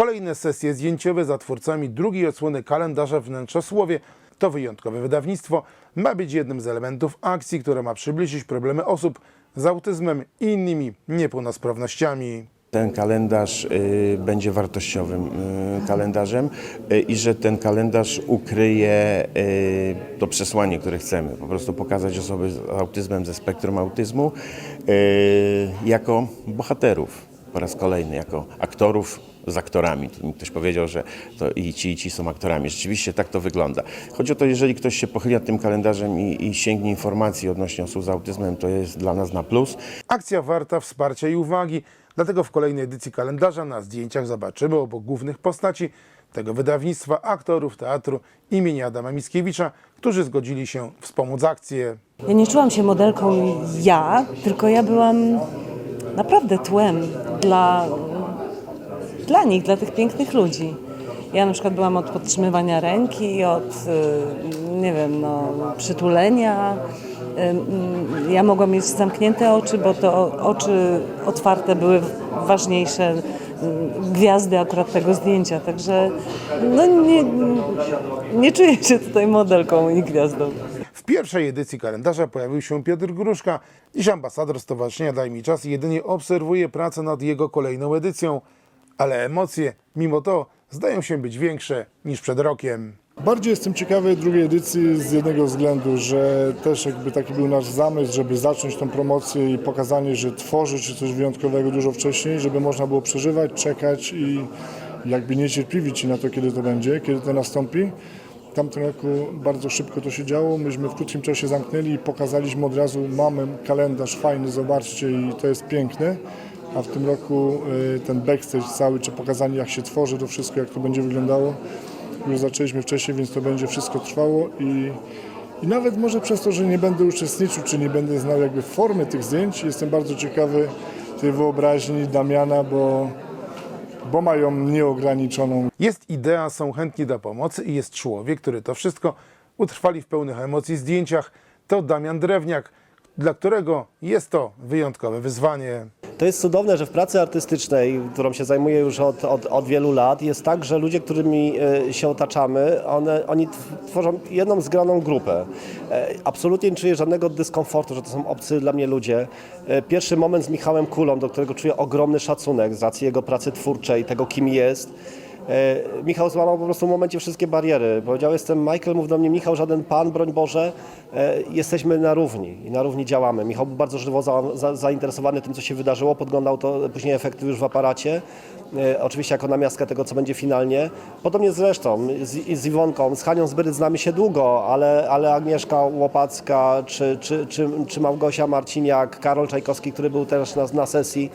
Kolejne sesje zdjęciowe za twórcami drugiej odsłony kalendarza Wnętrzosłowie to wyjątkowe wydawnictwo. Ma być jednym z elementów akcji, która ma przybliżyć problemy osób z autyzmem i innymi niepełnosprawnościami. Ten kalendarz y, będzie wartościowym y, kalendarzem y, i że ten kalendarz ukryje to przesłanie, które chcemy. Po prostu pokazać osoby z autyzmem, ze spektrum autyzmu jako bohaterów po raz kolejny, jako aktorów z aktorami. Tu mi ktoś powiedział, że to i ci, i ci są aktorami. Rzeczywiście tak to wygląda. Chodzi o to, jeżeli ktoś się pochyli nad tym kalendarzem i, i sięgnie informacji odnośnie osób z autyzmem, to jest dla nas na plus. Akcja warta wsparcia i uwagi, dlatego w kolejnej edycji kalendarza na zdjęciach zobaczymy obok głównych postaci tego wydawnictwa aktorów teatru imienia Adama Mickiewicza, którzy zgodzili się wspomóc akcję. Ja nie czułam się modelką ja, tylko ja byłam naprawdę tłem dla, dla nich, dla tych pięknych ludzi. Ja na przykład byłam od podtrzymywania ręki, od, y, nie wiem, no, przytulenia. Y, mm, Ja mogłam mieć zamknięte oczy, bo to oczy otwarte były ważniejsze y, gwiazdy akurat tego zdjęcia. Także no, nie, nie czuję się tutaj modelką i gwiazdą. W pierwszej edycji kalendarza pojawił się Piotr Gruszka. Dziś ambasador Stowarzyszenia Daj mi czas jedynie obserwuje pracę nad jego kolejną edycją, ale emocje, mimo to, zdają się być większe niż przed rokiem. Bardziej jestem ciekawy drugiej edycji z jednego względu, że też jakby taki był nasz zamysł, żeby zacząć tą promocję i pokazanie, że tworzy się coś wyjątkowego dużo wcześniej, żeby można było przeżywać, czekać i jakby niecierpliwić się na to, kiedy to będzie, kiedy to nastąpi. W tamtym roku bardzo szybko to się działo, myśmy w krótkim czasie zamknęli i pokazaliśmy od razu, mamy kalendarz fajny, zobaczcie i to jest piękne. A w tym roku y, ten backstage cały, czy pokazanie jak się tworzy to wszystko, jak to będzie wyglądało, już zaczęliśmy wcześniej, więc to będzie wszystko trwało. I, i nawet może przez to, że nie będę uczestniczył, czy nie będę znał jakby formy tych zdjęć, jestem bardzo ciekawy tej wyobraźni Damiana, bo, bo mają nieograniczoną. Jest idea, są chętni do pomocy i jest człowiek, który to wszystko utrwali w pełnych emocji zdjęciach. To Damian Drewniak, dla którego jest to wyjątkowe wyzwanie. To jest cudowne, że w pracy artystycznej, którą się zajmuję już od, od, od wielu lat, jest tak, że ludzie, którymi e, się otaczamy, one, oni tw- tworzą jedną zgraną grupę. E, Absolutnie nie czuję żadnego dyskomfortu, że to są obcy dla mnie ludzie. E, Pierwszy moment z Michałem Kulą, do którego czuję ogromny szacunek z racji jego pracy twórczej, tego kim jest. E, Michał złamał po prostu w momencie wszystkie bariery. Powiedział, jestem Michael, mów do mnie Michał, żaden pan, broń Boże. E, Jesteśmy na równi i na równi działamy. Michał był bardzo żywo za, za, zainteresowany tym, co się wydarzyło, podglądał to później efekty już w aparacie. E, Oczywiście jako namiastkę tego, co będzie finalnie. Podobnie zresztą z, z Iwonką, z Hanią Zbyryt znamy się długo, ale, ale Agnieszka Łopacka, czy, czy, czy, czy Małgosia Marciniak, Karol Czajkowski, który był też na, na sesji,